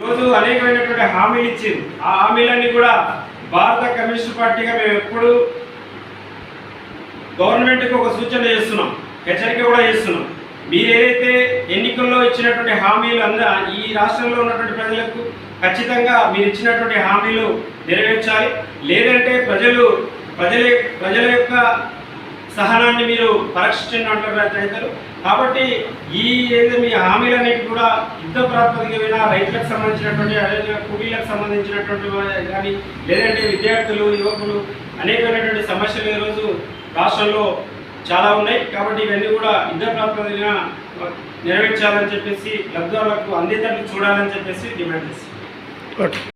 ఈరోజు అనేకమైనటువంటి హామీలు ఇచ్చింది ఆ హామీలన్నీ కూడా భారత కమ్యూనిస్ట్ పార్టీగా మేము ఎప్పుడు గవర్నమెంట్కి ఒక సూచన చేస్తున్నాం. హెచ్చరిక కూడా చేస్తున్నాం. మీరు ఏదైతే ఎన్నికల్లో ఇచ్చినటువంటి హామీలు అందా ఈ రాష్ట్రంలో ఉన్నటువంటి ప్రజలకు ఖచ్చితంగా మీరు ఇచ్చినటువంటి హామీలు నెరవేర్చాలి. లేదంటే ప్రజలు ప్రజల ప్రజల యొక్క సహనాన్ని మీరు పరీక్షించండి రైతులు. కాబట్టి ఈ ఏదైతే మీ హామీలన్నిటి కూడా యుద్ధ ప్రాతిపదికమైన రైతులకు సంబంధించినటువంటి అదేవిధంగా కూలీలకు సంబంధించినటువంటి కానీ లేదంటే విద్యార్థులు యువకులు అనేకమైనటువంటి సమస్యలు ఈరోజు రాష్ట్రంలో చాలా ఉన్నాయి. కాబట్టి ఇవన్నీ కూడా యుద్ధ ప్రాతిపదికన నెరవేర్చాలని చెప్పేసి లబ్ధిదారులకు అందేటట్లు చూడాలని చెప్పేసి డిమాండ్ చేస్తాం